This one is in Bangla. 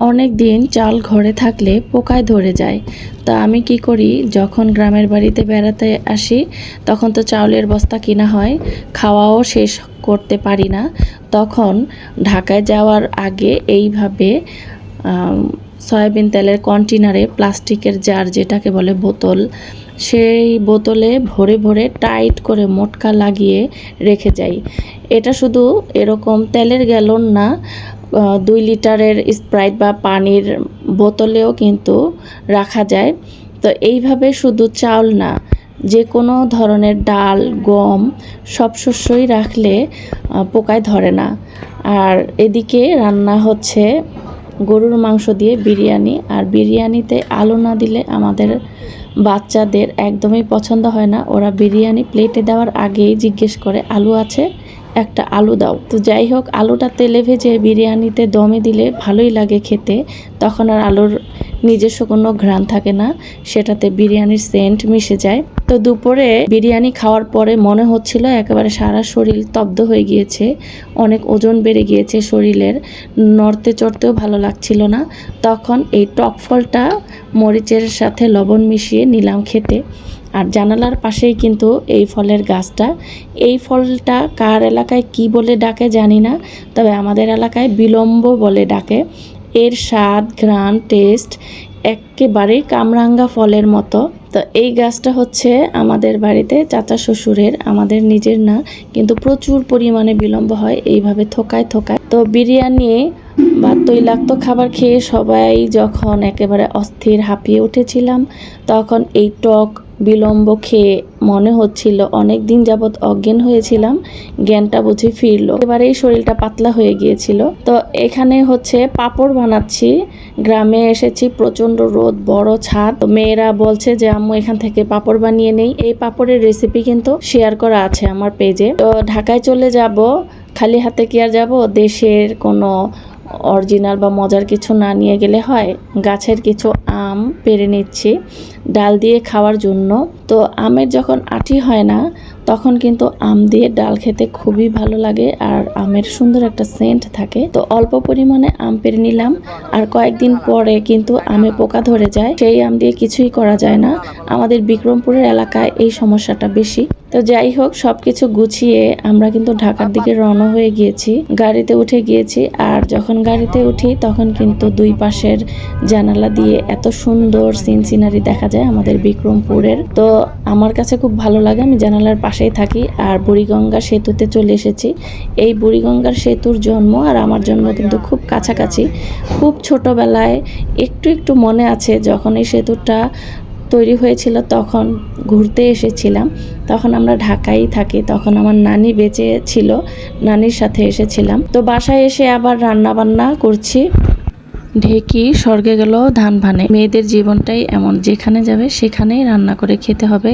অনেক দিন চাল ঘরে থাকলে পোকায় ধরে যায়। তা আমি কি করি? যখন গ্রামের বাড়িতে বেড়াতে আসি, তখন তো চাউলের বস্তা কিনা হয়, খাওয়াও শেষ করতে পারি না। তখন ঢাকায় যাওয়ার আগে এইভাবে সয়াবিন তেলের কন্টেনারে প্লাস্টিকের জার যেটাকে বলে বোতল, সেই বোতলে ভরে ভরে টাইট করে মোটকা লাগিয়ে রেখে যাই। এটা শুধু এরকম তেলের গ্যালন না দুই লিটারের স্প্রাইট বা পানির বোতলেও কিন্তু রাখা যায়। তো এইভাবে শুধু চাউল না যে কোনো ধরনের ডাল, গম সব শস্যই রাখলে পোকায় ধরে না। আর এদিকে রান্না হচ্ছে গরুর মাংস দিয়ে বিরিয়ানি। আর বিরিয়ানিতে আলু না দিলে আমাদের বাচ্চাদের একদমই পছন্দ হয় না। ওরা বিরিয়ানি প্লেটে দেওয়ার আগেই জিজ্ঞেস করে, আলু আছে? একটা আলু দাও। তো যাই হোক, আলুটা তেলে ভেজে বিরিয়ানিতে দমে দিলে ভালোই লাগে খেতে। তখন আর আলুর নিজস্ব কোনো ঘ্রাণ থাকে না, সেটাতে বিরিয়ানির সেন্ট মিশে যায়। তো দুপুরে বিরিয়ানি খাওয়ার পরে মনে হচ্ছিল একেবারে সারা শরীর স্তব্ধ হয়ে গিয়েছে, অনেক ওজন বেড়ে গিয়েছে শরীরের, নড়তে চড়তেও ভালো লাগছিল না। তখন এই টক ফলটা মরিচের সাথে লবণ মিশিয়ে নিলাম খেতে। আর জানালার পাশেই কিন্তু এই ফলের গাছটা। এই ফলটা কার এলাকায় কি বলে ডাকে জানি না, তবে আমাদের এলাকায় বিলম্ব বলে ডাকে। এর স্বাদ, ঘ্রাণ, টেস্ট একেবারেই কামরাঙ্গা ফলের মতো। তো এই গাছটা হচ্ছে আমাদের বাড়িতে চাচা শ্বশুরের, আমাদের নিজের না, কিন্তু প্রচুর পরিমাণে বিলম্ব হয় এইভাবে থোকায় থোকায়। তো বিরিয়ানি, বা তৈলাক্ত খাবার খেয়ে সবাই যখন একেবারে অস্থির হাঁপিয়ে উঠেছিলাম, তখন এই টক বিলম্ব খেয়ে মনে হচ্ছিল, অনেক দিন যাবৎ অজ্ঞান হয়েছিলাম, জ্ঞানটা বুঝি ফিরলো। এবারেই শরীরটা পাতলা হয়ে গিয়েছিল। তো এখানে হচ্ছে পাপড় বানাচ্ছি। গ্রামে এসেছি প্রচণ্ড রোদ, বড় ছাদ। মেয়েরা বলছে যে, আম্মু, এখান থেকে পাপড় বানিয়ে নেই। এই পাপড়ের রেসিপি কিন্তু শেয়ার করা আছে আমার পেজে তো ঢাকায় চলে যাব, খালি হাতে কি আর যাব? দেশের কোনো অরিজিনাল বা মজার কিছু না নিয়ে গেলে হয়। গাছের কিছু আম পেরে নিচ্ছি, ডাল দিয়ে খাওয়ার জন্য। তো আমের যখন আটি হয় না তখন কিন্তু আম দিয়ে ডাল খেতে খুবই ভালো লাগে আর আমের সুন্দর একটা সেন্ট থাকে। তো অল্প পরিমাণে আম পেরে নিলাম আর কয়েকদিন পরে কিন্তু আমে পোকা ধরে যায়। সেই আম দিয়ে কিছুই করা যায় না। আমাদের বিক্রমপুরের এলাকায় এই সমস্যাটা বেশি। তো যাই হোক, সবকিছু গুছিয়ে আমরা কিন্তু ঢাকার দিকে রওনা হয়ে গিয়েছি। গাড়িতে উঠে গিয়েছি আর যখন গাড়িতে উঠি তখন কিন্তু দুই পাশের জানালা দিয়ে এত সুন্দর সিন সিনারি দেখা যায় আমাদের বিক্রমপুরের। তো আমার কাছে খুব ভালো লাগে আমি জানালার পাশেই থাকি আর বুড়িগঙ্গা সেতুতে চলে এসেছি। এই বুড়িগঙ্গার সেতুর জন্ম আর আমার জন্ম কিন্তু খুব কাছাকাছি। খুব ছোটবেলায় একটু একটু মনে আছে যখন এই সেতুটা তৈরি হয়েছিল তখন ঘুরতে এসেছিলাম। তখন আমরা ঢাকায় থাকি, তখন আমার নানি বেঁচে ছিল, নানির সাথে এসেছিলাম। তো বাসায় এসে আবার রান্না বান্না করছি। ঢেকি, স্বর্গে গেল ধান ভানে। মেয়েদের জীবনটাই এমন, যেখানে যাবে সেখানেই রান্না করে খেতে হবে।